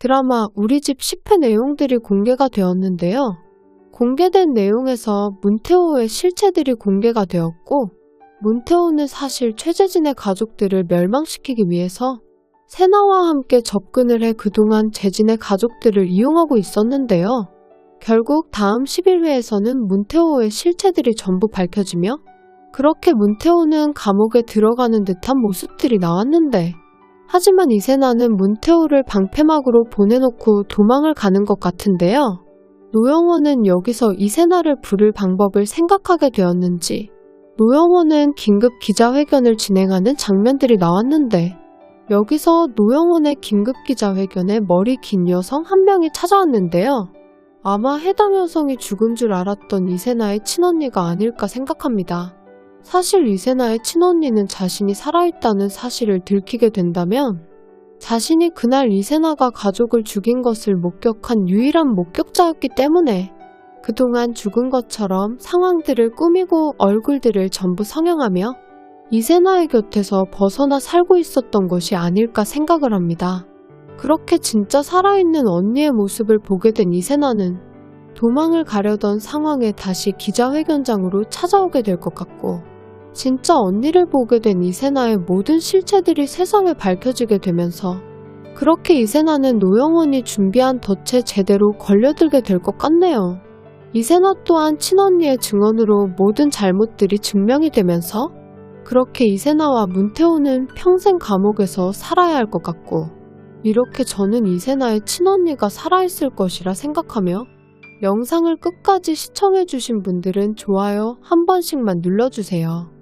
드라마 우리 집 10회 내용들이 공개가 되었는데요. 공개된 내용에서 문태호의 실체들이 공개가 되었고, 문태호는 사실 최재진의 가족들을 멸망시키기 위해서 세나와 함께 접근을 해 그동안 재진의 가족들을 이용하고 있었는데요. 결국 다음 11회에서는 문태호의 실체들이 전부 밝혀지며 그렇게 문태호는 감옥에 들어가는 듯한 모습들이 나왔는데 하지만 이세나는 문태호를 방패막으로 보내놓고 도망을 가는 것 같은데요. 노영원은 여기서 이세나를 부를 방법을 생각하게 되었는지 노영원은 긴급 기자회견을 진행하는 장면들이 나왔는데 여기서 노영원의 긴급 기자회견에 머리 긴 여성 한 명이 찾아왔는데요. 아마 해당 여성이 죽은 줄 알았던 이세나의 친언니가 아닐까 생각합니다. 사실 이세나의 친언니는 자신이 살아있다는 사실을 들키게 된다면 자신이 그날 이세나가 가족을 죽인 것을 목격한 유일한 목격자였기 때문에 그동안 죽은 것처럼 상황들을 꾸미고 얼굴들을 전부 성형하며 이세나의 곁에서 벗어나 살고 있었던 것이 아닐까 생각을 합니다. 그렇게 진짜 살아있는 언니의 모습을 보게 된 이세나는 도망을 가려던 상황에 다시 기자회견장으로 찾아오게 될 것 같고 진짜 언니를 보게 된 이세나의 모든 실체들이 세상에 밝혀지게 되면서 그렇게 이세나는 노영원이 준비한 덫에 제대로 걸려들게 될 것 같네요. 이세나 또한 친언니의 증언으로 모든 잘못들이 증명이 되면서 그렇게 이세나와 문태호는 평생 감옥에서 살아야 할 것 같고 이렇게 저는 이세나의 친언니가 살아있을 것이라 생각하며 영상을 끝까지 시청해주신 분들은 좋아요 한 번씩만 눌러주세요.